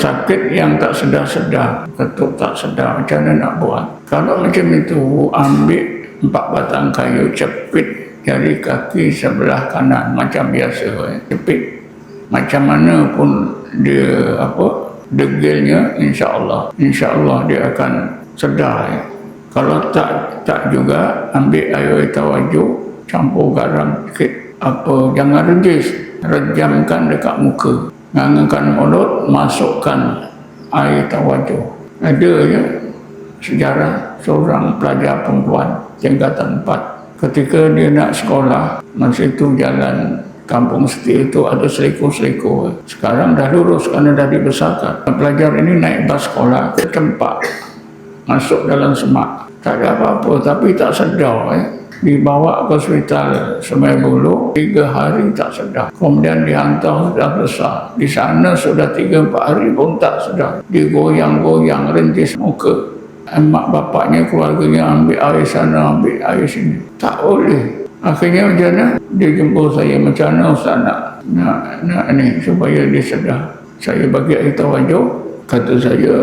pesakit yang tak sedar-sedar, ketuk tak sedar, macam mana nak buat? Kalau macam itu, ambil empat batang kayu, cepit jari kaki sebelah kanan, macam biasa. Eh. Cepit. Macam mana pun dia apa degilnya, insya Allah. Insya Allah dia akan sedar. Eh. Kalau tak tak juga, ambil air tawajuk, campur garam sikit. Apa, jangan rejis. Rejamkan dekat muka ngangkan mulut masukkan air tawajuh. Ada ya sejarah seorang pelajar perempuan tingkatan 4 ketika dia nak sekolah masa itu jalan kampung seti itu ada seliku-seliku sekarang dah lurus kerana dah dibesarkan. Pelajar ini naik bas sekolah ke tempat masuk dalam semak. Tak ada apa-apa tapi tak sedar eh dibawa ke hospital Semai Bulu tiga hari tak sedar. Kemudian dihantar sudah besar. Di sana sudah tiga empat hari pun tak sedar. Digoyang-goyang rentis muka. Emak bapaknya keluarganya ambil air sana ambil air sini. Tak boleh. Akhirnya macam mana? Dia jumpa saya macam mana Ustaz nak, nak, nak ni supaya dia sedar. Saya bagi air tawajuh. Kata saya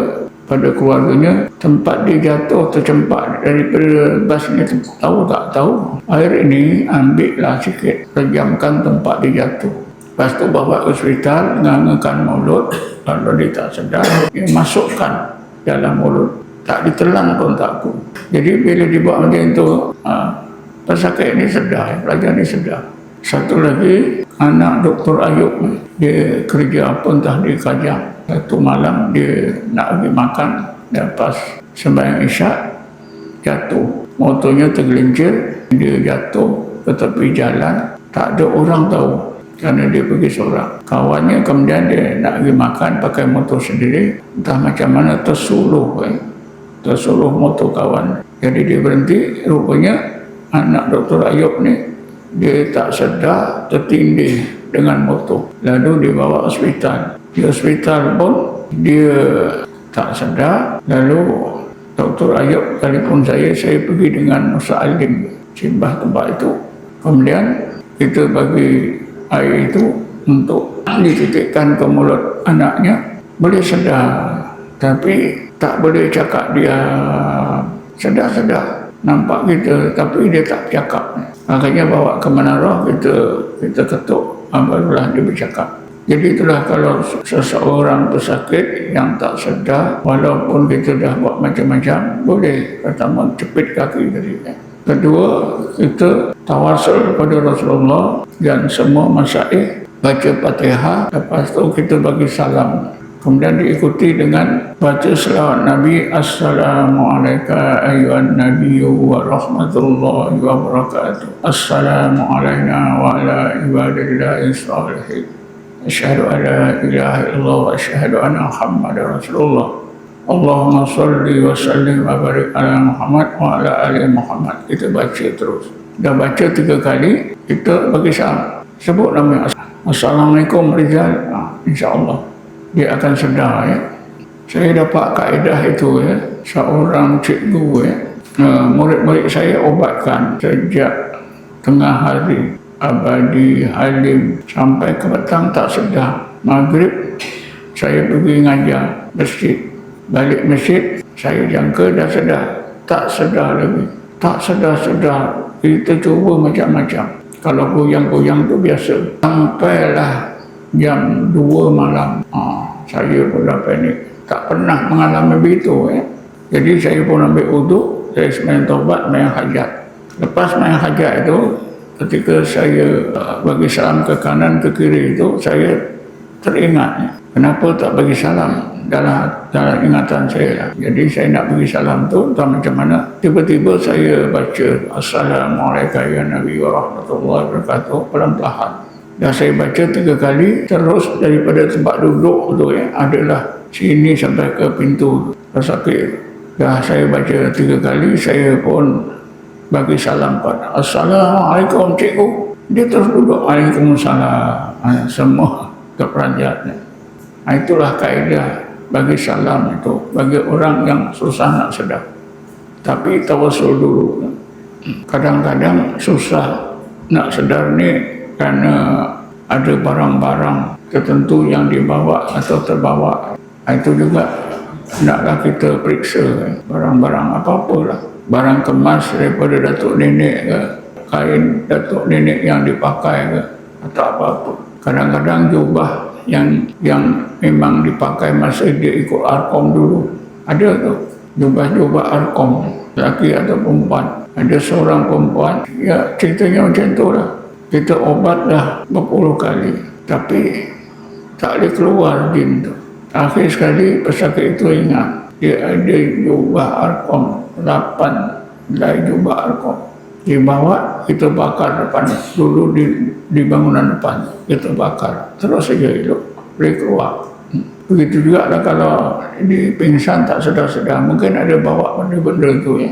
pada keluarganya tempat dia jatuh tercempak daripada bas ni. Tahu tak tahu? Air ini ambil lah sikit rejamkan tempat dia jatuh. Lepas tu bawa ke hospital ngangakan mulut kalau dia tak sedar dia masukkan dalam mulut. Tak ditelan pun tak aku jadi bila dibuat macam tu ha, pesakit ni sedar pelajar ni sedar. Satu lagi anak Dr. Ayub dia kerja apa entah di Kajang satu malam dia nak pergi makan lepas sembahyang isyak jatuh. Motornya tergelincir dia jatuh ke tepi jalan. Tak ada orang tahu kerana dia pergi seorang. Kawannya kemudian dia nak pergi makan pakai motor sendiri. Entah macam mana tersuluh eh. tersuluh motor kawan. Jadi dia berhenti. Rupanya anak Dr. Ayub ni dia tak sedar tertindih dengan motor. Lalu dibawa hospital. Di hospital pun dia tak sedar lalu Dr. Ayub telefon saya saya pergi dengan Nusa Alim simbah tempat itu. Kemudian kita bagi air itu untuk dititikkan ke mulut anaknya. Boleh sedar tapi tak boleh cakap dia sedar-sedar. Nampak kita tapi dia tak cakap. Akhirnya bawa ke menara kita kita ketuk barulah dia bercakap jadi itulah kalau seseorang pesakit yang tak sedar, walaupun kita dah buat macam-macam, boleh pertama cepit kaki tadi. Kedua, kita tawasul kepada Rasulullah dan semua masyarakat baca fatihah, lepas tu kita bagi salam. Kemudian diikuti dengan baca selawat Nabi Assalamualaikum ayuhan Nabi wa rahmatullahi wa barakatuh. Assalamualaikum wa ala ibadillahi salihin. Asyhadu an la ilaha illallah wa asyhadu anna Muhammadar Rasulullah. Allahumma salli wa sallim wa barik ala Muhammad wa ala ali Muhammad. Kita baca terus. Dah baca tiga kali Kita bagi salam Sebut nama Assalamualaikum Rizal. Ah, ha, InsyaAllah dia akan sedar ya. Saya dapat kaedah itu ya. Seorang cikgu ya. Murid-murid saya obatkan sejak tengah hari. Abadi halim sampai ke petang tak sedar. Maghrib saya pergi ngajar masjid. Balik masjid saya jangka dah sedar. Tak sedar lagi. Tak sedar-sedar. Kita cuba macam-macam. Kalau goyang-goyang tu biasa. Sampailah jam 2 malam. Ha, saya pun dah panik. Tak pernah mengalami begitu eh. jadi saya pun ambil uduk saya semain tobat main hajat. Lepas main hajat itu ketika saya uh, bagi salam ke kanan ke kiri itu saya teringat ya. kenapa tak bagi salam dalam dalam ingatan saya? Jadi saya nak bagi salam tu entah macam mana. Tiba-tiba saya baca Assalamualaikum ya Nabi wa rahmatullahi wabarakatuh pelan-pelan dan saya baca tiga kali terus daripada tempat duduk tu ya adalah sini sampai ke pintu sakit. Dah saya baca tiga kali saya pun bagi salam pada Assalamualaikum cikgu. Dia terus duduk Waalaikumsalam. Ha, semua keperanjatnya ha, itulah kaedah bagi salam itu bagi orang yang susah nak sedar. Tapi tawasul dulu. Kadang-kadang susah nak sedar ni kerana ada barang-barang tertentu yang dibawa atau terbawa Ah, Itu juga naklah kita periksa barang-barang apa-apa lah. Barang kemas daripada datuk nenek ke, kain datuk nenek yang dipakai ke, atau apa-apa. Kadang-kadang jubah yang yang memang dipakai masa dia ikut arkom dulu. Ada tu jubah-jubah arkom, lelaki atau perempuan. Ada seorang perempuan, ya ceritanya macam tu lah. Kita obat lah berpuluh kali. Tapi tak boleh keluar jin tu. Akhir sekali pesakit itu ingat. Dia ada jubah arkom. Lapan lai jubah arkom. Dibawa kita bakar depan. Dulu di, di bangunan depan kita bakar. Terus saja hidup boleh keluar. Begitu juga lah kalau di pingsan tak sedar-sedar. Mungkin ada bawa benda-benda itu ya.